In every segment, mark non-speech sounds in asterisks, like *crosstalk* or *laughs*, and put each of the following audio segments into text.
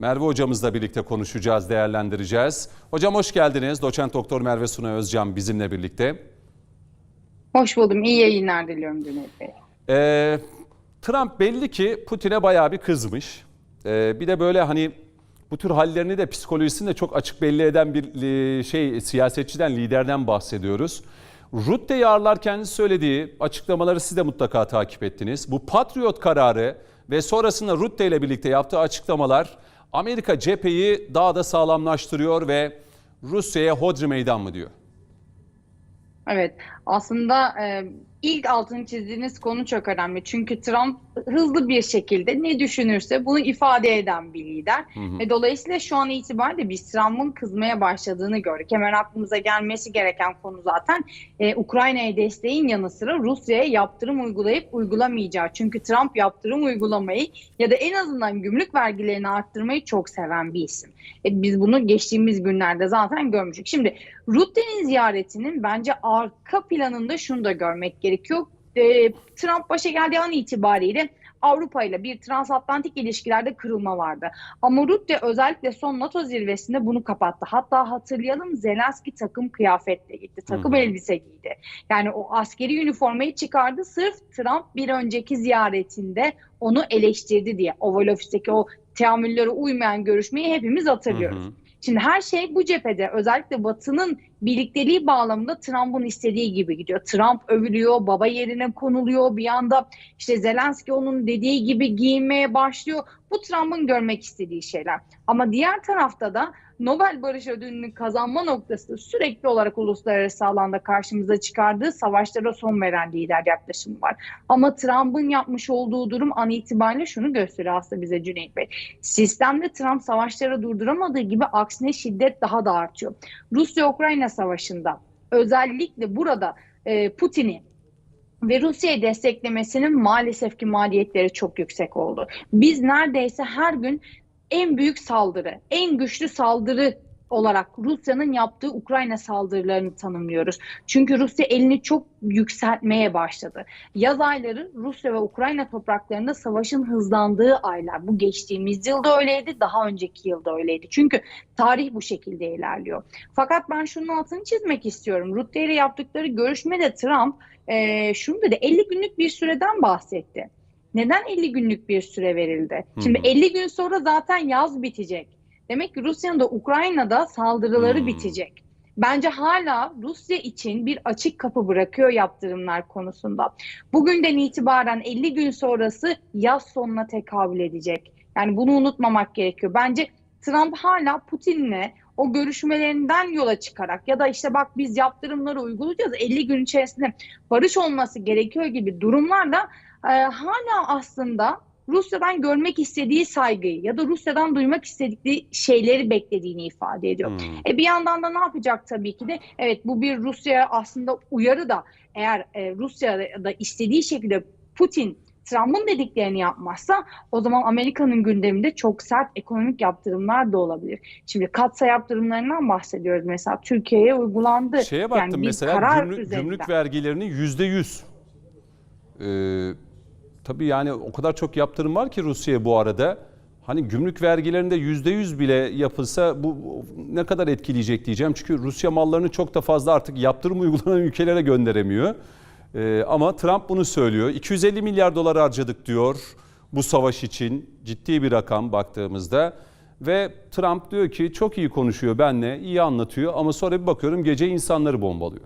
Merve hocamızla birlikte konuşacağız, değerlendireceğiz. Hocam hoş geldiniz. Doçent Doktor Merve Suna Özcan bizimle birlikte. Hoş buldum. İyi yayınlar diliyorum Cüneyt Bey. Ee, Trump belli ki Putin'e bayağı bir kızmış. Ee, bir de böyle hani bu tür hallerini de psikolojisini de çok açık belli eden bir li- şey siyasetçiden, liderden bahsediyoruz. Rutte'yi ağırlarken söylediği açıklamaları siz de mutlaka takip ettiniz. Bu Patriot kararı ve sonrasında Rutte ile birlikte yaptığı açıklamalar Amerika cepheyi daha da sağlamlaştırıyor ve Rusya'ya hodri meydan mı diyor? Evet, aslında e, ilk altını çizdiğiniz konu çok önemli. Çünkü Trump hızlı bir şekilde ne düşünürse bunu ifade eden bir lider. Ve dolayısıyla şu an itibariyle biz Trump'ın kızmaya başladığını gördük. Hemen aklımıza gelmesi gereken konu zaten e, Ukrayna'ya desteğin yanı sıra Rusya'ya yaptırım uygulayıp uygulamayacağı. Çünkü Trump yaptırım uygulamayı ya da en azından gümrük vergilerini arttırmayı çok seven bir isim. E, biz bunu geçtiğimiz günlerde zaten görmüştük. Şimdi Rutte'nin ziyaretinin bence arka planında şunu da görmek gerekiyor. E, Trump başa geldiği an itibariyle Avrupa ile bir transatlantik ilişkilerde kırılma vardı. Ama Rutte özellikle son NATO zirvesinde bunu kapattı. Hatta hatırlayalım Zelenski takım kıyafetle gitti. Takım Hı hı. elbise giydi. Yani o askeri üniformayı çıkardı sırf Trump bir önceki ziyaretinde onu eleştirdi diye. Oval Ofis'teki o teamüllere uymayan görüşmeyi hepimiz hatırlıyoruz. Hı hı. Şimdi her şey bu cephede özellikle Batı'nın birlikteliği bağlamında Trump'ın istediği gibi gidiyor. Trump övülüyor, baba yerine konuluyor. Bir anda işte Zelenski onun dediği gibi giyinmeye başlıyor. Bu Trump'ın görmek istediği şeyler. Ama diğer tarafta da Nobel Barış Ödülünü kazanma noktası sürekli olarak uluslararası alanda karşımıza çıkardığı savaşlara son veren lider yaklaşımı var. Ama Trump'ın yapmış olduğu durum an itibariyle şunu gösteriyor aslında bize Cüneyt Bey. Sistemde Trump savaşları durduramadığı gibi aksine şiddet daha da artıyor. Rusya-Ukrayna savaşında özellikle burada e, Putin'i ve Rusya'yı desteklemesinin maalesef ki maliyetleri çok yüksek oldu. Biz neredeyse her gün en büyük saldırı, en güçlü saldırı olarak Rusya'nın yaptığı Ukrayna saldırılarını tanımlıyoruz. Çünkü Rusya elini çok yükseltmeye başladı. Yaz ayları Rusya ve Ukrayna topraklarında savaşın hızlandığı aylar. Bu geçtiğimiz yılda öyleydi, daha önceki yılda öyleydi. Çünkü tarih bu şekilde ilerliyor. Fakat ben şunun altını çizmek istiyorum. Rutte ile yaptıkları görüşmede Trump e, şunu dedi 50 günlük bir süreden bahsetti. Neden 50 günlük bir süre verildi? Şimdi Hı hı. 50 gün sonra zaten yaz bitecek. Demek ki Rusya'nın da Ukrayna'da saldırıları Hmm. bitecek. Bence hala Rusya için bir açık kapı bırakıyor yaptırımlar konusunda. Bugünden itibaren 50 gün sonrası yaz sonuna tekabül edecek. Yani bunu unutmamak gerekiyor. Bence Trump hala Putin'le o görüşmelerinden yola çıkarak ya da işte bak biz yaptırımları uygulayacağız 50 gün içerisinde barış olması gerekiyor gibi durumlarla e, hala aslında Rusya'dan görmek istediği saygıyı ya da Rusya'dan duymak istedikleri şeyleri beklediğini ifade ediyor. Hmm. E bir yandan da ne yapacak tabii ki de evet bu bir Rusya'ya aslında uyarı da eğer e, Rusya'da istediği şekilde Putin Trump'ın dediklerini yapmazsa o zaman Amerika'nın gündeminde çok sert ekonomik yaptırımlar da olabilir. Şimdi katsa yaptırımlarından bahsediyoruz mesela Türkiye'ye uygulandı. Şeye baktım Yani mesela gümrük, üzerinden. gümrük vergilerini yüzde yüz. Tabii yani o kadar çok yaptırım var ki Rusya'ya bu arada. Hani gümrük vergilerinde yüzde yüz bile yapılsa bu ne kadar etkileyecek diyeceğim. Çünkü Rusya mallarını çok da fazla artık yaptırım *laughs* uygulanan ülkelere gönderemiyor. Ee, ama Trump bunu söylüyor. 250 milyar dolar harcadık diyor bu savaş için. Ciddi bir rakam baktığımızda. Ve Trump diyor ki çok iyi konuşuyor benle, iyi anlatıyor ama sonra bir bakıyorum gece insanları bombalıyor.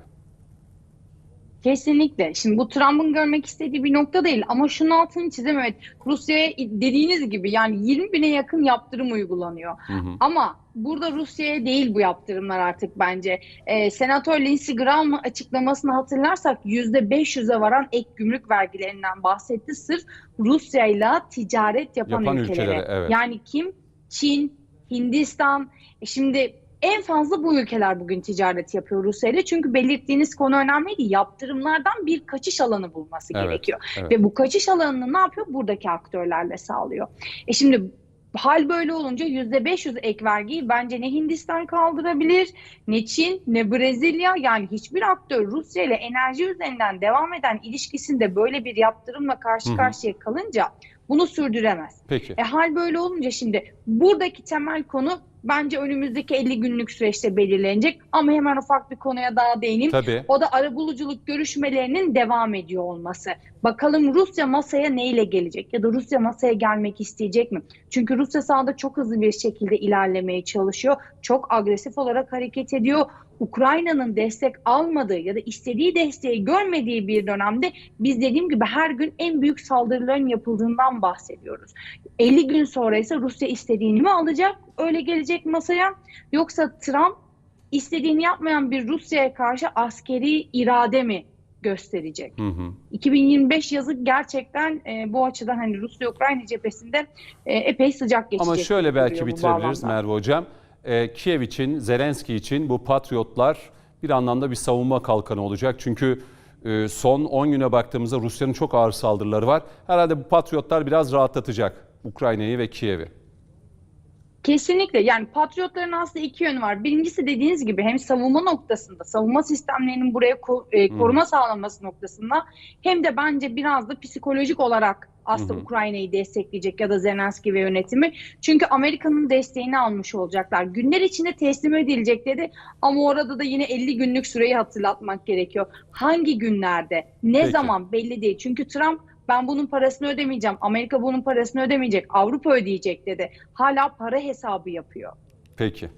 Kesinlikle. Şimdi bu Trump'ın görmek istediği bir nokta değil ama şunun altını çizeyim evet Rusya'ya dediğiniz gibi yani 20 bine yakın yaptırım uygulanıyor. Hı hı. Ama burada Rusya'ya değil bu yaptırımlar artık bence. Ee, Senatör Lindsey Graham açıklamasını hatırlarsak %500'e varan ek gümrük vergilerinden bahsetti. Sırf Rusya'yla ticaret yapan, Yapan ülkelere. ülkelere, evet. Yani kim? Çin, Hindistan. E şimdi en fazla bu ülkeler bugün ticaret yapıyor Rusya ile. Çünkü belirttiğiniz konu önemliydi. Yaptırımlardan bir kaçış alanı bulması Evet, gerekiyor. evet. Ve bu kaçış alanını ne yapıyor? Buradaki aktörlerle sağlıyor. E şimdi hal böyle olunca %500 ek vergiyi bence ne Hindistan kaldırabilir, ne Çin, ne Brezilya. Yani hiçbir aktör Rusya ile enerji üzerinden devam eden ilişkisinde böyle bir yaptırımla karşı karşıya kalınca bunu sürdüremez. Peki. E, hal böyle olunca şimdi buradaki temel konu bence önümüzdeki 50 günlük süreçte belirlenecek. Ama hemen ufak bir konuya daha değineyim. Tabii. O da arabuluculuk görüşmelerinin devam ediyor olması. Bakalım Rusya masaya neyle gelecek ya da Rusya masaya gelmek isteyecek mi? Çünkü Rusya sahada çok hızlı bir şekilde ilerlemeye çalışıyor. Çok agresif olarak hareket ediyor. Ukrayna'nın destek almadığı ya da istediği desteği görmediği bir dönemde biz dediğim gibi her gün en büyük saldırıların yapıldığından bahsediyoruz. 50 gün sonra ise Rusya istediğini mi alacak? Öyle gelecek masaya. Yoksa Trump istediğini yapmayan bir Rusya'ya karşı askeri irade mi gösterecek? Hı hı. 2025 yazı gerçekten e, bu açıdan hani Rusya-Ukrayna cephesinde e, epey sıcak geçecek. Ama şöyle belki bitirebiliriz. Merve Hocam. Ee, Kiev için, Zelenski için bu patriotlar bir anlamda bir savunma kalkanı olacak. Çünkü e, son 10 güne baktığımızda Rusya'nın çok ağır saldırıları var. Herhalde bu patriotlar biraz rahatlatacak Ukrayna'yı ve Kiev'i. Kesinlikle yani patriotların aslında iki yönü var. Birincisi dediğiniz gibi hem savunma noktasında, savunma sistemlerinin buraya ko- e, koruma sağlaması noktasında hem de bence biraz da psikolojik olarak aslında. Ukrayna'yı destekleyecek ya da Zelenski ve yönetimi. Çünkü Amerika'nın desteğini almış olacaklar. Günler içinde teslim edilecek dedi ama orada da yine 50 günlük süreyi hatırlatmak gerekiyor. Hangi günlerde, ne Peki. zaman belli değil. Çünkü Trump ben bunun parasını ödemeyeceğim, Amerika bunun parasını ödemeyecek, Avrupa ödeyecek dedi. Hala para hesabı yapıyor. Peki.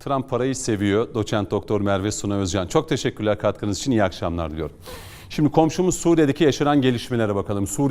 Trump parayı seviyor. Doçent Doktor Merve Suna Özcan. Çok teşekkürler katkınız için. İyi akşamlar diliyorum. Şimdi komşumuz Suriye'deki yaşanan gelişmelere bakalım. Suriye